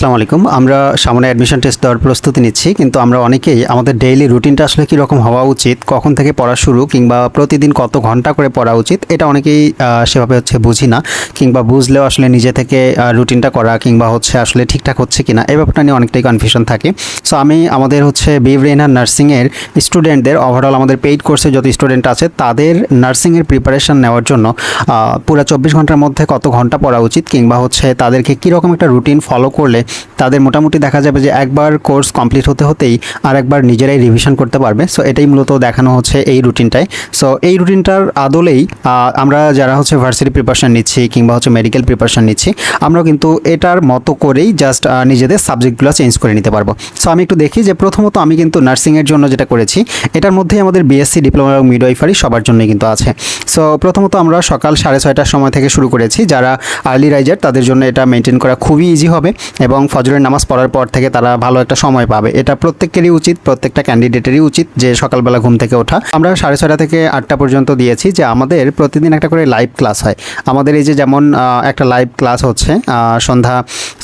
আসসালামু আলাইকুম। আমরা সামনে অ্যাডমিশন টেস্ট দেওয়ার প্রস্তুতি নিচ্ছি, কিন্তু আমরা অনেকেই আমাদের ডেইলি রুটিনটা আসলে কীরকম হওয়া উচিত, কখন থেকে পড়া শুরু, কিংবা প্রতিদিন কত ঘণ্টা করে পড়া উচিত, এটা অনেকেই সেভাবে হচ্ছে বুঝি না, কিংবা বুঝলেও আসলে নিজে থেকে রুটিনটা করা, কিংবা হচ্ছে আসলে ঠিকঠাক হচ্ছে কিনা, এই ব্যাপারটা নিয়ে অনেকটাই কনফিউশন থাকে। সো আমি আমাদের হচ্ছে বিভরেনার নার্সিংয়ের স্টুডেন্টদের ওভারঅল আমাদের পেইড কোর্সে যত স্টুডেন্ট আছে, তাদের নার্সিংয়ের প্রিপারেশন নেওয়ার জন্য পুরো চব্বিশ ঘণ্টার মধ্যে কত ঘণ্টা পড়া উচিত, কিংবা হচ্ছে তাদেরকে কীরকম একটা রুটিন ফলো করলে তাদের মোটামুটি দেখা যাবে যে একবার কোর্স কমপ্লিট হতে হতেই আর একবার নিজেরাই রিভিশন করতে পারবে। সো এটাই মূলত দেখানো হচ্ছে এই রুটিনটায় সো এই রুটিনটার আদলেই আমরা যারা হচ্ছে ভার্সিটি প্রিপারেশন নিচ্ছি কিংবা হচ্ছে মেডিকেল প্রিপারেশন নিচ্ছি আমরা কিন্তু এটার মতো করেই জাস্ট নিজেদের সাবজেক্টগুলো চেঞ্জ করে নিতে পারব। সো আমি একটু দেখি যে প্রথমত আমি কিন্তু নার্সিংয়ের জন্য যেটা করেছি, এটার মধ্যেই আমাদের বিএসসি ডিপ্লোমা এবং মিডওয়াইফারি সবার জন্যই কিন্তু আছে। সো প্রথমত আমরা সকাল সাড়ে ছয়টার সময় থেকে শুরু করেছি। যারা আর্লি রাইজার তাদের জন্য এটা মেনটেন করা খুবই ইজি হবে এবং ফজরের নামাজ পড়ার পর থেকে তারা ভালো একটা সময় পাবে। এটা প্রত্যেকেরই উচিত, প্রত্যেকটা ক্যান্ডিডেটেরই উচিত যে সকালবেলা ঘুম থেকে ওঠা। আমরা সাড়ে ছয়টা থেকে আটটা পর্যন্ত দিয়েছি যে আমাদের প্রতিদিন একটা করে লাইভ ক্লাস হয়। আমাদের এই যে যেমন একটা লাইভ ক্লাস হচ্ছে সন্ধ্যা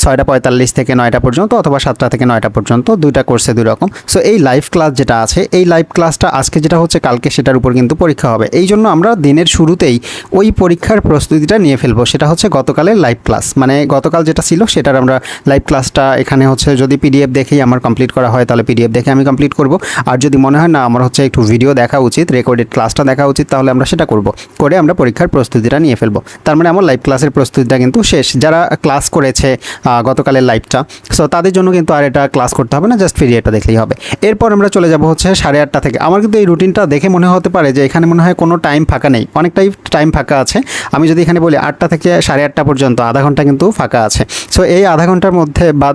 ছয়টা পঁয়তাল্লিশ থেকে নয়টা পর্যন্ত অথবা সাতটা থেকে নয়টা পর্যন্ত, দুইটা কোর্সে দুই রকম। সো এই লাইভ ক্লাস যেটা আছে, এই লাইভ ক্লাসটা আজকে যেটা হচ্ছে, কালকে সেটার উপর কিন্তু পরীক্ষা হবে। এই জন্য আমরা দিনের শুরুতেই ওই পরীক্ষার প্রস্তুতিটা নিয়ে ফেলব। সেটা হচ্ছে গতকালের লাইভ ক্লাস মানে গতকাল যেটা ছিল, সেটার আমরা লাইভ ক্লাসটা এখানে হচ্ছে যদি পিডিএফ দেখেই আমার কমপ্লিট করা হয়, তাহলে পিডিএফ দেখে আমি কমপ্লিট করব। আর যদি মনে হয় না, আমার হচ্ছে একটু ভিডিও দেখা উচিত রেকর্ডেড ক্লাসটা দেখা উচিত, তাহলে আমরা সেটা করব। করে আমরা পরীক্ষার প্রস্তুতিটা নিয়ে ফেলব। তার মানে আমার লাইভ ক্লাসের প্রস্তুতিটা কিন্তু শেষ। যারা ক্লাস করেছে গতকালের লাইভটা সো তাদের জন্য কিন্তু আর এটা ক্লাস করতে হবে না জাস্ট পিডিএফটা দেখলেই হবে। এরপর আমরা চলে যাব হচ্ছে সাড়ে আটটা থেকে। আমার কিন্তু এই রুটিনটা দেখে মনে হতে পারে যে, এখানে মনে হয় কোনো টাইম ফাঁকা নেই। অনেকটাই টাইম ফাঁকা আছে। আমি যদি এখানে বলি আটটা থেকে সাড়ে আটটা পর্যন্ত, আধা ঘণ্টা কিন্তু ফাঁকা আছে। সো এই আধা ঘণ্টার মধ্যে বা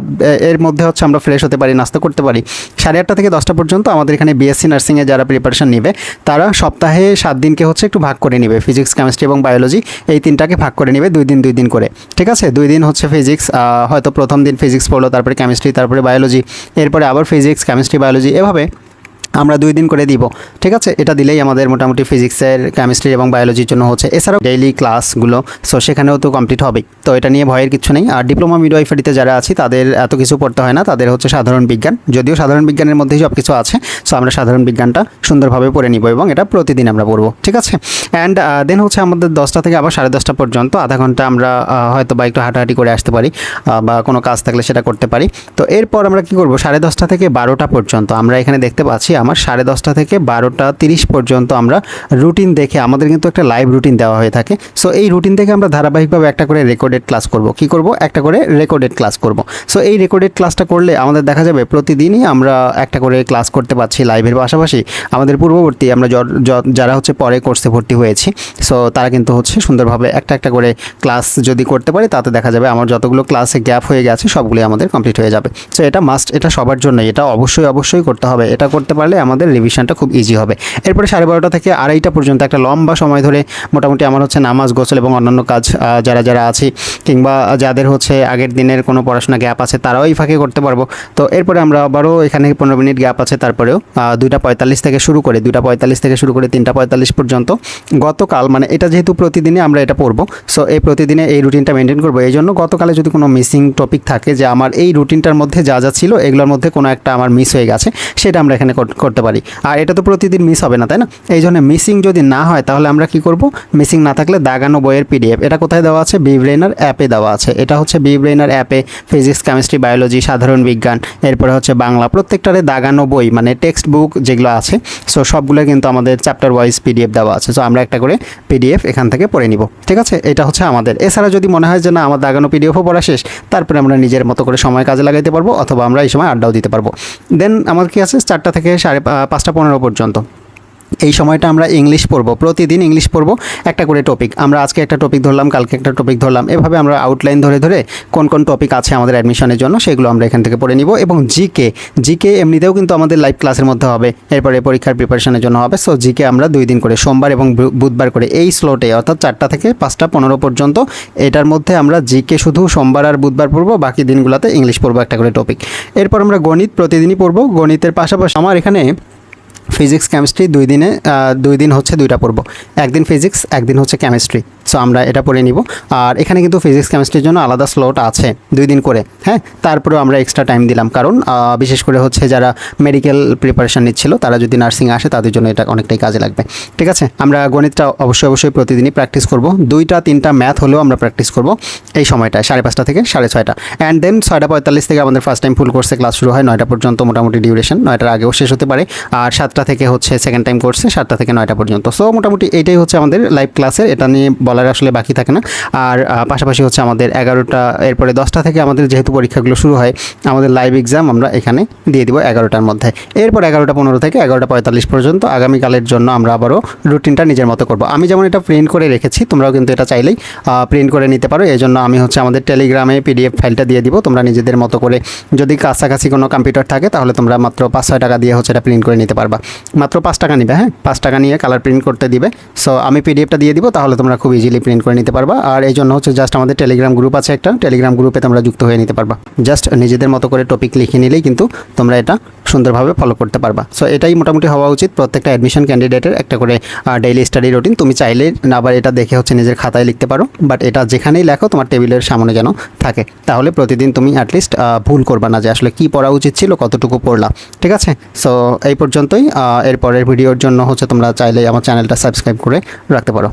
এর মধ্যে হচ্ছে আমরা ফ্রেশ হতে পারি, নাস্তা করতে পারি। সাড়ে আটটা থেকে দশটা পর্যন্ত আমাদের এখানে বিএসসি নার্সিংয়ে যারা প্রিপারেশন নেবে, তারা সপ্তাহে সাত দিনকে হচ্ছে একটু ভাগ করে নেবে ফিজিক্স কেমিস্ট্রি এবং বায়োলজি এই তিনটাকে ভাগ করে নেবে দুই দিন দুই দিন করে। ঠিক আছে? দুই দিন হচ্ছে ফিজিক্স হয়তো প্রথম দিন ফিজিক্স পড়ল, তারপরে কেমিস্ট্রি তারপরে বায়োলজি এরপরে আবার ফিজিক্স কেমিস্ট্রি বায়োলজি এভাবে আমরা দুই দিন করে দিব। ঠিক আছে? এটা দিলেই আমাদের মোটামুটি ফিজিক্সের কেমিস্ট্রি এবং বায়োলজির জন্য হচ্ছে। এছাড়াও ডেইলি ক্লাসগুলো সো সেখানেও তো কমপ্লিট হবেই। তো এটা নিয়ে ভয়ের কিছু নেই। আর ডিপ্লোমা মিডওয়াইফারিতে যারা আছি, তাদের এত কিছু পড়তে হয় না। তাদের হচ্ছে সাধারণ বিজ্ঞান। যদিও সাধারণ বিজ্ঞানের মধ্যেই সব কিছু আছে সো আমরা সাধারণ বিজ্ঞানটা সুন্দরভাবে পড়ে নিব এবং এটা প্রতিদিন আমরা পড়ব। ঠিক আছে? অ্যান্ড দেন হচ্ছে আমাদের দশটা থেকে আবার সাড়ে দশটা পর্যন্ত আধা ঘণ্টা আমরা হয়তো বা একটু হাঁটাহাঁটি করে আসতে পারি বা কোনো কাজ থাকলে সেটা করতে পারি। তো এরপর আমরা কি করব? সাড়ে দশটা থেকে বারোটা পর্যন্ত আমরা এখানে দেখতে পাচ্ছি আমার সাড়ে দশটা থেকে বারোটা তিরিশ পর্যন্ত আমরা রুটিন দেখে, আমাদের কিন্তু একটা লাইভ রুটিন দেওয়া হয়ে থাকে। সো এই রুটিন থেকে আমরা ধারাবাহিকভাবে একটা করে রেকর্ডেড ক্লাস করব। কি করব? একটা করে রেকর্ডেড ক্লাস করব। সো এই রেকর্ডেড ক্লাসটা করলে আমাদের দেখা যাবে প্রতিদিনই আমরা একটা করে ক্লাস করতে পারছি লাইভের পাশাপাশি। আমাদের পূর্ববর্তী আমরা যারা হচ্ছে পরে কোর্সে ভর্তি হয়েছি সো তারা কিন্তু হচ্ছে সুন্দরভাবে একটা একটা করে ক্লাস যদি করতে পারি, তাতে দেখা যাবে আমার যতগুলো ক্লাসে গ্যাপ হয়ে গেছে, সবগুলোই আমাদের কমপ্লিট হয়ে যাবে। সো এটা মাস্ট এটা সবার জন্যই, এটা অবশ্যই অবশ্যই করতে হবে। এটা করতে পারলে আমাদের রিভিশনটা খুব ইজি হবে। এরপরে সাড়ে বারোটা থেকে আড়াইটা পর্যন্ত একটা লম্বা সময় ধরে মোটামুটি আমার হচ্ছে নামাজ, গোসল এবং অন্যান্য কাজ যারা যারা আছে কিংবা যাদের হচ্ছে আগের দিনের কোনো পড়াশোনা গ্যাপ আছে তারাও এই ফাঁকে করতে পারব। তো এরপরে আমরা আবারও এখানে পনেরো মিনিট গ্যাপ আছে, তারপরেও দুইটা পঁয়তাল্লিশ থেকে শুরু করে, দুইটা পঁয়তাল্লিশ থেকে শুরু করে তিনটা পঁয়তাল্লিশ পর্যন্ত গতকাল মানে এটা যেহেতু প্রতিদিনে আমরা এটা পড়ব সো এই প্রতিদিনে এই রুটিনটা মেনটেন করব। এই জন্য গতকালে যদি কোনো মিসিং টপিক থাকে যে আমার এই রুটিনটার মধ্যে যা যা ছিল, এগুলোর মধ্যে কোনো একটা আমার মিস হয়ে গেছে, সেটা আমরা এখানে করতে পারি। আর এটা তো প্রতিদিন মিস হবে না, তাই না? এই জন্য মিসিং যদি না হয়, তাহলে আমরা কি করব? মিসিং না থাকলে দাগানো বইয়ের পিডিএফ এটা কোথায় দেওয়া আছে? বিব্রেনার অ্যাপে দেওয়া আছে। এটা হচ্ছে বিব্রেনার অ্যাপে ফিজিক্স কেমিস্ট্রি বায়োলজি সাধারণ বিজ্ঞান। এরপরে হচ্ছে বাংলা। প্রত্যেকটারে দাগানো বই মানে টেক্সট বুক যেগুলো আছে সো সবগুলো কিন্তু আমাদের চ্যাপ্টার ওয়াইজ পিডিএফ দেওয়া আছে। সো আমরা একটা করে পিডিএফ এখান থেকে পড়ে নিব। ঠিক আছে? এটা হচ্ছে আমাদের। এছাড়া যদি মনে হয় যে না, আমার দাগানো পিডিএফও পড়া শেষ, তারপরে আমরা নিজের মতো করে সময় কাজে লাগাইতে পারব, অথবা আমরা এই সময় আড্ডাও দিতে পারব। দেন আমার কি আছে? চারটা থেকে সাড়ে পা- পাঁচটা পনেরো পর্যন্ত। এই সময়টা আমরা ইংলিশ পড়ব, প্রতিদিন ইংলিশ পড়ব, একটা করে টপিক আমরা আজকে একটা টপিক ধরলাম, কালকে একটা টপিক ধরলাম, এভাবে আমরা আউটলাইন ধরে ধরে কোন কোন টপিক আছে আমাদের অ্যাডমিশনের জন্য সেগুলো আমরা এখান থেকে পড়ে নিব। এবং জিকে জিকে এমনিতেও কিন্তু আমাদের লাইভ ক্লাসের মধ্যে হবে, এরপরে পরীক্ষার প্রিপারেশনের জন্য হবে। সো জিকে আমরা দুই দিন করে, সোমবার এবং বুধবার করে এই স্লোটে অর্থাৎ চারটা থেকে পাঁচটা পনেরো পর্যন্ত, এটার মধ্যে আমরা জিকে শুধু সোমবার আর বুধবার পড়ব, বাকি দিনগুলোতে ইংলিশ পড়ব একটা করে টপিক এরপর আমরা গণিত প্রতিদিনই পড়ব। গণিতের পাশাপাশি আমার এখানে ফিজিক্স কেমিস্ট্রি দুই দিনে দুই দিন হচ্ছে দুইটা পড়ব একদিন ফিজিক্স একদিন হচ্ছে কেমিস্ট্রি সো আমরা এটা পড়ে নিব। আর এখানে কিন্তু ফিজিক্স কেমিস্ট্রির জন্য আলাদা স্লট আছে দুই দিন করে হ্যাঁ? তারপরেও আমরা এক্সট্রা টাইম দিলাম। কারণ বিশেষ করে হচ্ছে যারা মেডিকেল প্রিপারেশান নিচ্ছিল, তারা যদি নার্সিং আসে, তাদের জন্য এটা অনেকটাই কাজে লাগবে। ঠিক আছে? আমরা গণিতটা অবশ্যই অবশ্যই প্রতিদিনই প্র্যাকটিস করব। দুইটা, তিনটা ম্যাথ হলেও আমরা প্র্যাকটিস করব এই সময়টায়, সাড়ে পাঁচটা থেকে সাড়ে ছয়টা। অ্যান্ড দেন ছয়টা পঁয়তাল্লিশ থেকে আমাদের ফার্স্ট টাইম ফুল কোর্সে ক্লাস শুরু হয়, নয়টা পর্যন্ত মোটামুটি ডিউরেশন নয়টার আগেও শেষ হতে পারে। আর সাতটা থেকে হচ্ছে সেকেন্ড টাইম কোর্সে সাতটা থেকে নয়টা পর্যন্ত। সো মোটামুটি এইটাই হচ্ছে আমাদের লাইভ ক্লাসের এটা নিয়ে বলার আসলে বাকি থাকে না। আর পাশাপাশি হচ্ছে আমাদের এগারোটা, এরপরে দশটা থেকে আমাদের যেহেতু পরীক্ষাগুলো শুরু হয়, আমাদের লাইভ এক্সাম আমরা এখানে দিয়ে দিব এগারোটার মধ্যে। এরপর এগারোটা পনেরো থেকে এগারোটা পঁয়তাল্লিশ পর্যন্ত আগামীকালের জন্য আমরা আবারও রুটিনটা নিজের মতো করব। আমি যেমন এটা প্রিন্ট করে রেখেছি, তোমরাও কিন্তু এটা চাইলেই প্রিন্ট করে নিতে পারো। এই জন্য আমি হচ্ছে আমাদের টেলিগ্রামে পিডিএফ ফাইলটা দিয়ে দিব। তোমরা নিজেদের মতো করে যদি কাছাকাছি কোনো কম্পিউটার থাকে, তাহলে তোমরা মাত্র পাঁচ ছয় টাকা দিয়ে হচ্ছে এটা প্রিন্ট করে নিতে পারবা। মাত্র পাঁচ টাকা নিবে হ্যাঁ? পাঁচ টাকা নিয়ে কালার প্রিন্ট করতে দিবে। সো আমি পিডিএফটা দিয়ে দিব, তাহলে তোমরা খুব ইজিলি প্রিন্ট করে নিতে পারবা। আর এই জন্য হচ্ছে জাস্ট আমাদের টেলিগ্রাম গ্রুপ আছে একটা। টেলিগ্রাম গ্রুপে তোমরা যুক্ত হয়ে নিতে পারবা। জাস্ট নিজেদের মতো করে টপিক লিখে নিলেই কিন্তু তোমরা এটা সুন্দরভাবে ফলো করতে পারবা। সো এটাই মোটামুটি হওয়া উচিত। প্রত্যেকটা অ্যাডমিশন ক্যান্ডিডেটের একটা করে ডেইলি স্টাডি রুটিন তুমি চাইলে আবার এটা দেখে হচ্ছে নিজের খাতায় লিখতে পারো। বাট এটা যেখানেই লেখো, তোমার টেবিলের সামনে যেন থাকে। তাহলে প্রতিদিন তুমি অ্যাটলিস্ট ভুল করবা না যে আসলে কী পড়া উচিত ছিল, কতটুকু পড়লাম ঠিক আছে? সো এই পর্যন্তই। এরপরের ভিডিওর জন্য হচ্ছে তোমরা চাইলে আমার চ্যানেলটা সাবস্ক্রাইব করে রাখতে পারো।